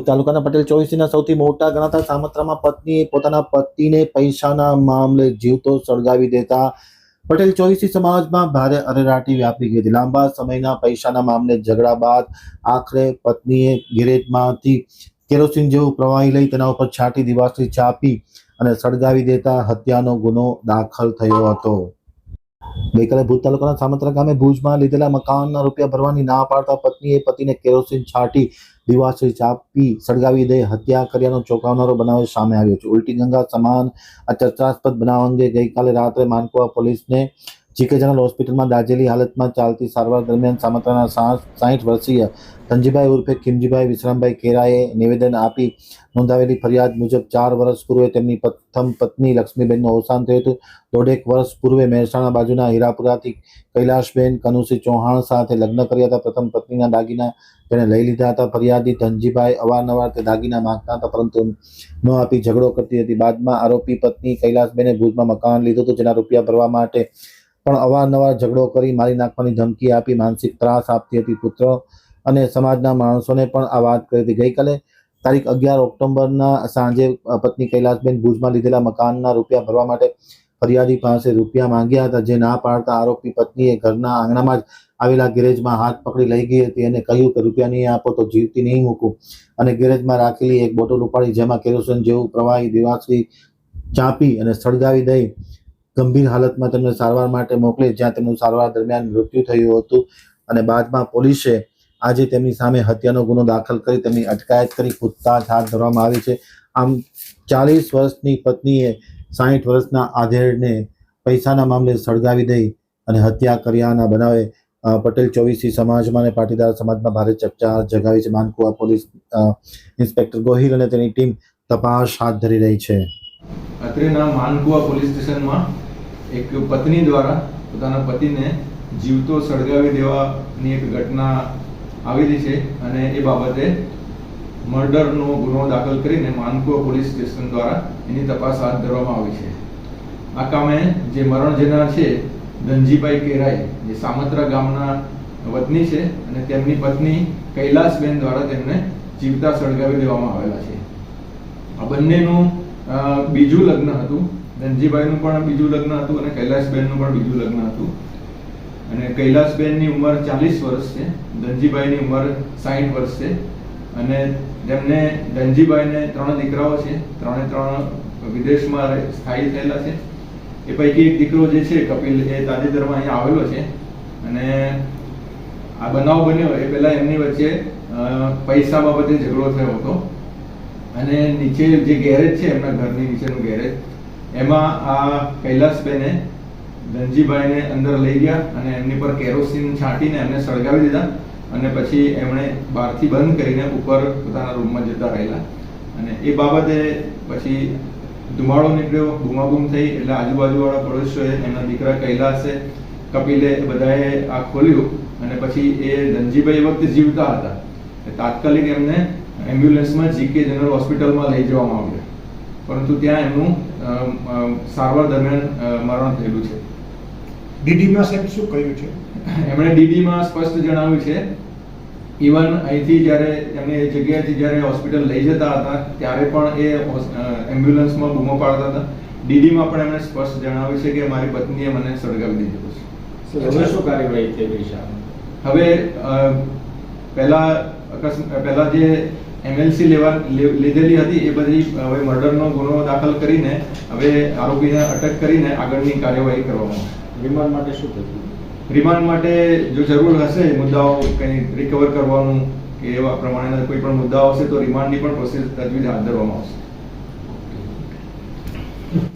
ભુજ તાલુકાના પટેલ ચોવીસીના સૌથી મોટા ગણાતા સામત્રામાં પત્નીએ પોતાના પતિને પૈસાના મામલે જીવતો સળગાવી દેતા પટેલ ચોવીસી સમાજમાં ભારે અરેરાટી વ્યાપી ગઈ હતી. લાંબા સમયના પૈસાના મામલે ઝઘડા બાદ આખરે પત્નીએ ગેરેજમાંથી કેરોસીન જેવું પ્રવાહી લઈ તેના ઉપર છાંટી દિવાસથી ચાપી અને સળગાવી દેતા હત્યાનો ગુનો દાખલ થયો હતો. ગઈકાલે ભુજ તાલુકાના સામત્રા ગામે ભુજમાં લીધેલા મકાનના રૂપિયા ભરવાની ના પાડતા પત્નીએ પતિને કેરોસીન છાંટી દિવાસથી ચાપી સળગાવી દઈ હત્યા કર્યાનો ચોંકાવનારો બનાવ સામે આવ્યો છે. ઉલટી ગંગા સમાન આ ચર્ચાસ્પદ બનાવ અંગે ગઈકાલે રાત્રે માનકુવા પોલીસને જીકે જનરલ હોસ્પિટલમાં દાજેલી હાલતમાં ચાલતી સારવાર દરમિયાન સામત્રાના સાઠ વર્ષીય ધનજીભાઈ ઉર્ફે ખીમજીભાઈ વિશ્રામભાઈ કેરાએ નિવેદન આપી. નોંધાવેલી ફરિયાદ મુજબ ચાર વર્ષ પૂર્વે તેમની પ્રથમ પત્ની લક્ષ્મીબેનનું અવસાન થયું હતું. દોઢેક વર્ષ પૂર્વે મહેસાણા બાજુના હીરાપુરાથી કૈલાશબેન કનુસિંહ ચૌહાણ સાથે લગ્ન કર્યા હતા. પ્રથમ પત્નીના દાગીના તેણે લઈ લીધા હતા. ફરિયાદી ધનજીભાઈ અવારનવાર તે દાગીના માંગતા હતા, પરંતુ ન આપી ઝઘડો કરતી હતી. બાદમાં આરોપી પત્ની કૈલાશબેને ભુજમાં મકાન લીધું હતું, જેના રૂપિયા ભરવા માટે પણ અવારનવાર ઝઘડો કરી મારી નાખવાની ધમકી આપી, માનસિક ત્રાસ આપતી હતી પુત્ર અને સમાજના માણસોને પણ આ વાત કરી હતી. ગઈકાલે તારીખ અગિયાર ઓક્ટોબરના સાંજે પત્ની કૈલાસબેન ભુજમાં લીધેલા મકાનના રૂપિયા ભરવા માટે ફરિયાદી પાસે રૂપિયા માંગ્યા હતા, જે ના પાડતા આરોપી પત્નીએ ઘરના આંગણામાં જ આવેલા ગેરેજમાં હાથ પકડી લઈ ગઈ હતી અને કહ્યું કે રૂપિયા નહીં આપો તો જીવતી નહીં મૂકું. અને ગેરેજમાં રાખેલી એક બોટલ ઉપાડી જેમાં કેરોસીન જેવું પ્રવાહી દિવાસી ચાંપી અને સળગાવી દઈ ગંભીર હાલતમાં તેમને સારવાર માટે મોકલી જ્યાં તેમનું સારવાર દરમિયાન મૃત્યુ થયું હતું અને બાદમાં પોલીસે આજે તેમની સામે હત્યાનો ગુનો દાખલ કરી તેમની અટકાયત કરી પૂછતાછ હાથ ધરવામાં આવી છે. આમ ચાલીસ વર્ષની પત્નીએ સાહીઠ વર્ષના આધેડને પૈસાના મામલે સળગાવી દઈ અને હત્યા કર્યાના બનાવે પટેલ ચોવીસી સમાજમાં અને પાટીદાર સમાજમાં ભારે ચર્ચા જગાવી છે. માનકુવા પોલીસ ઇન્સ્પેક્ટર ગોહિલ અને તેની ટીમ તપાસ હાથ ધરી રહી છે. અત્રેના માનકુવા પોલીસ સ્ટેશનમાં એક પત્ની દ્વારા પોતાના પતિને જીવતો સળગાવી દેવાની એક ઘટના આવેલી છે અને એ બાબતે મર્ડરનો ગુનો દાખલ કરીને માનકુવા પોલીસ સ્ટેશન દ્વારા એની તપાસ હાથ ધરવામાં આવી છે. આ કામે જે મરણ જનાર છે ધનજીભાઈ કેરાઈ, જે સામત્રા ગામના વતની છે અને તેમની પત્ની કૈલાસબેન દ્વારા તેમને જીવતા સળગાવી દેવામાં આવેલા છે. આ બંનેનું બીજું લગ્ન હતું. ધનજીભાઈનું પણ બીજું લગ્ન હતું અને કૈલાસબેનનું પણ બીજું લગ્ન હતું. અને કૈલાસબેનની ઉંમર ચાલીસ વર્ષ છે, ધનજીભાઈની ઉંમર સાઠ વર્ષ છે. અને તેમને ધનજીભાઈને ત્રણ દીકરાઓ છે, ત્રણે ત્રણ વિદેશમાં સ્થાયી થયેલા છે. એ પૈકી એક દીકરો જે છે, કપિલ, એ તાજેતરમાં અહીંયા આવેલો છે. અને આ બનાવ બન્યો એ પહેલા એમની વચ્ચે પૈસા બાબતે ઝઘડો થયો હતો. અને નીચે જે ગેરેજ છે, એમના ઘરની નીચેનું ગેરેજ એમાં આ કૈલાસબેને, ધનજીભાઈને અંદર લઈ ગયા અને એમની પર કેરોસીન છાંટીને એમને સળગાવી દીધા અને પછી એમણે બહારથી બંધ કરીને ઉપર પોતાના રૂમમાં જતા રહેલા. અને એ બાબતે પછી ધુમાડો નીકળ્યો, બૂમાબૂમ થઈ, એટલે આજુબાજુવાળા પડોશીઓએ એમના દીકરા કૈલાસે, કપિલે બધાએ આ ખોલ્યું અને પછી એ ધનજીભાઈ વખતે જીવતા હતા. તાત્કાલિક એમને એમ્બ્યુલન્સમાં જીકે જનરલ હોસ્પિટલમાં લઈ જવામાં આવ્યા પરંતુ ત્યાં એમનું સારવાર દરમિયાન મરણ થયેલું છે. ડીડીમાં સાહેબ શું કહ્યું છે? એમણે ડીડીમાં સ્પષ્ટ જણાવ્યું છે ઇવન અહીંથી જ્યારે એમને એ જગ્યાએથી જ્યારે હોસ્પિટલ લઈ જતા હતા ત્યારે પણ એ એમ્બ્યુલન્સમાં બૂમો પાડતા હતા. ડીડીમાં પણ એમણે સ્પષ્ટ જણાવ્યું છે કે મારી પત્નીએ મને સળગાવી દીધેલો છે. હવે શું કાર્યવાહી થઈ રહી છે? હવે અ, પહેલા અકસ્માત પહેલા જે એમએલસી લેવા લીધેલી હતી એ બધી હવે મર્ડરનો ગુનો દાખલ કરીને હવે આરોપીને અટક કરીને આગળની કાર્યવાહી કરવામાં આવશે. રિમાન્ડ માટે શું થયું? રિમાન્ડ માટે જો જરૂર હશે મુદ્દાઓ કંઈ રિકવર કરવાનું કે એવા પ્રમાણેના કોઈ પણ મુદ્દાઓ હશે તો રિમાન્ડની પણ પ્રોસેસ તજવીજ હાથ ધરવામાં આવશે.